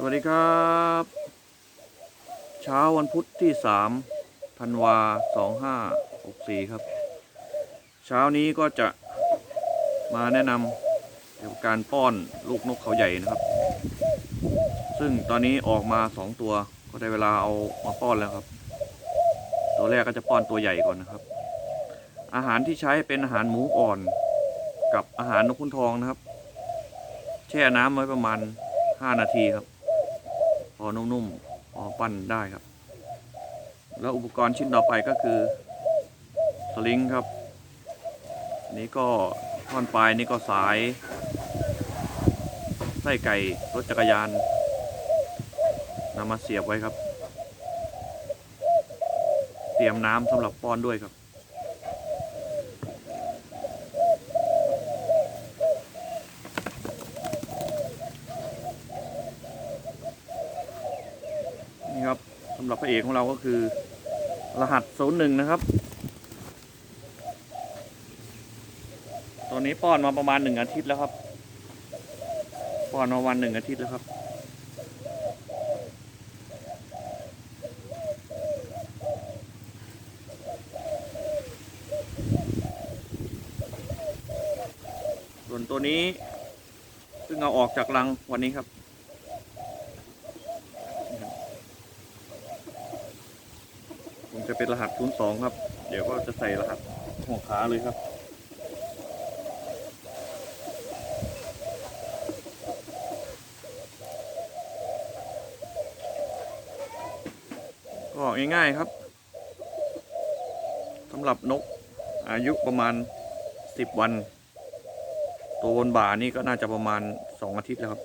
สวัสดีครับ เช้าวันพุธที่สามธันวาสองห้าหกสี่ครับ เช้านี้ก็จะมาแนะนำเกี่ยวกับการป้อนลูกนกเขาใหญ่นะครับ ซึ่งตอนนี้ออกมาสองตัวก็ได้เวลาเอามาป้อนแล้วครับ ตัวแรกก็จะป้อนตัวใหญ่ก่อนนะครับ อาหารที่ใช้เป็นอาหารหมูอ่อนกับอาหารนกขุนทองนะครับ แช่น้ำไว้ประมาณ 5 นาทีครับ พอนุ่มๆพอปั้นได้ครับ แล้วอุปกรณ์ชิ้นต่อไปก็คือสลิงครับ นี่ก็ท่อนปลายนี่ก็สาย ไส้ไก่รถจักรยานนำมาเสียบไว้ครับ เตรียมน้ำสำหรับป้อนด้วยครับ นี่ครับสำ หรับพระเอกของเราก็คือ รหัส01นหนึ่งนะครับ ตอนนี้ป้อนมาประมาณหนึ่งอาทิตย์แล้วครับ ป้อนมาวันหนึ่งอาทิตย์แล้วครับส่วนตัวนี้เพิ่งเอาออกจากรังวันนี้ครับ ผมจะเป็นรหัส 02 ครับ เดี๋ยวก็จะใส่รหัสหัวขาเลยครับก็ง่ายๆครับสำหรับนกอายุประมาณ 10 วัน ตัวบนบ่านี่ก็น่าจะประมาณ 2 อาทิตย์แล้วครับ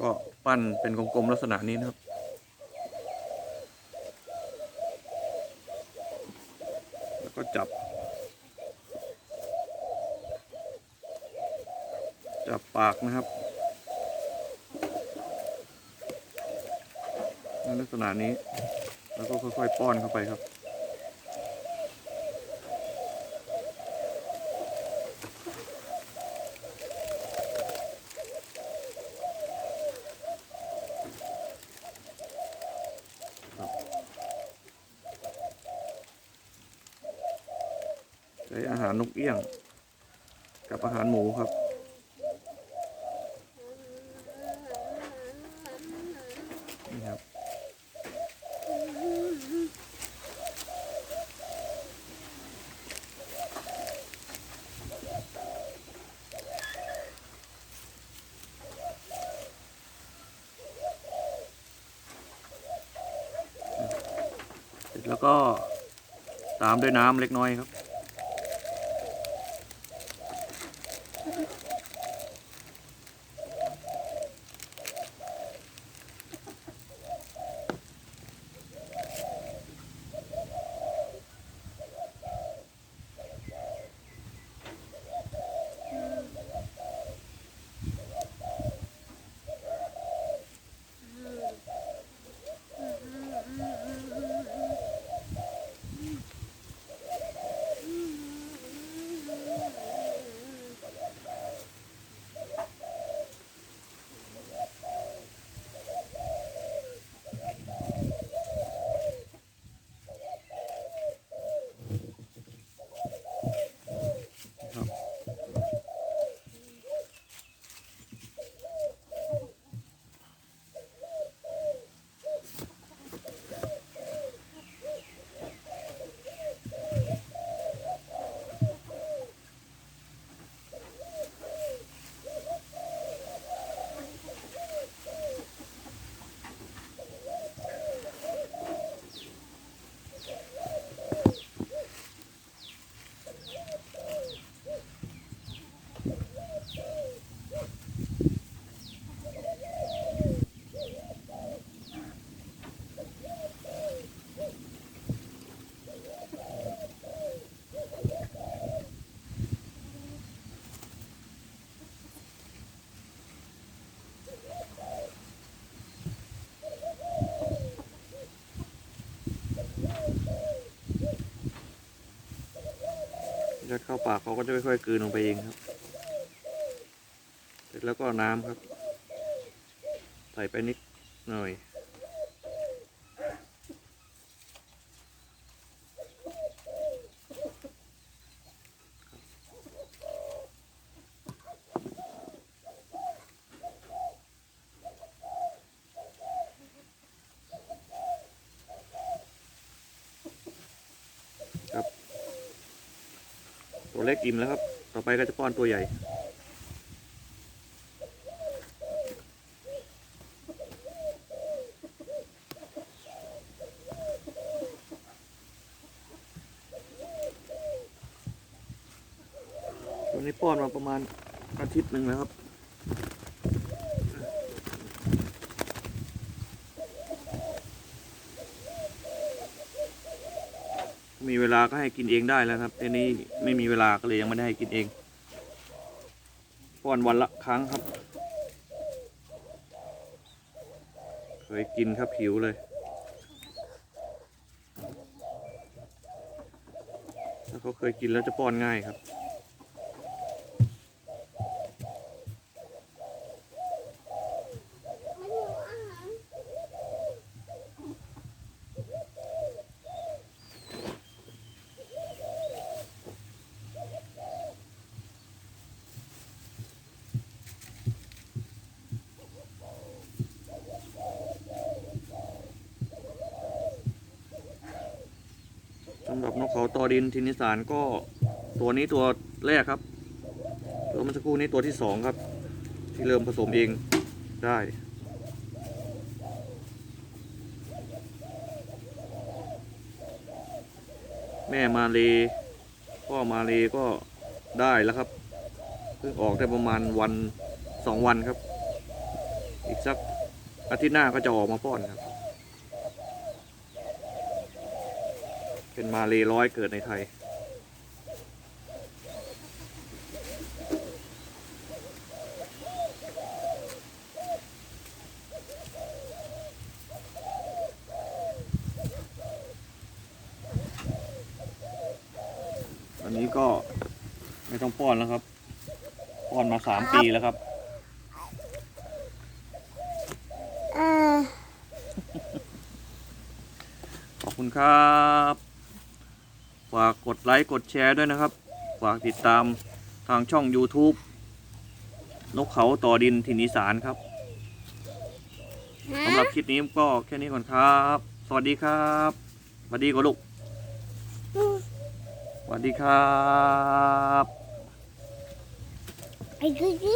ก็ปั้นเป็นกลมๆลักษณะนี้นะครับ แล้วก็ จับ จับปากนะครับในลักษณะนี้ แล้วก็ค่อยๆป้อนเข้าไปครับ ช้อาหารนกเอี้ยง กับอาหารหมูครับ นี่ครับเสร็จแล้วก็ตามด้วยน้ำเล็กน้อยครับ ยัดเข้าปากเขาก็จะค่อยๆกลืนลงไปเองครับ เสร็จแล้วก็น้ำครับ ใส่ไปนิดหน่อย ตัวเล็กอิ่มแล้วครับ ต่อไปก็จะป้อนตัวใหญ่ตัวนี้ป้อนมาประมาณอาทิตย์หนึ่งแล้วครับ มีเวลาก็ให้กินเองได้แล้วครับทีนี้ไม่มีเวลาก็เลยยังไม่ได้ให้กินเองป้อนวันละครั้งครับ เคยกินครับหิวเลยถ้าเขาเคยกินแล้วจะป้อนง่ายครับ เขาตอดินทินิสานก็ตัวนี้ตัวแรกครับตัวเมื่อสักครู่นี้ตัวที่สองครับ ที่เริ่มผสมเองได้แม่มาเลพ่อมาเลก็ได้แล้วครับ เพิ่งออกได้ประมาณวันสองวันครับ อีกสักอาทิตย์หน้าก็จะออกมาป้อนครับ เป็นมาเลร้อยเกิดในไทย อันนี้ก็ไม่ต้องป้อนแล้วครับ ป้อนมาสามปีแล้วครับเออขอบคุณครับ ฝากกดไลค์กดแชร์ด้วยนะครับ ฝากติดตามทางช่อง YouTube นกเขาต่อดินถิ่นอีสานครับสำหรับคลิปนี้ก็แค่นี้ก่อนครับ สวัสดีครับสวัสดีก่อนลูกสวัสดีครับไอ้คือที่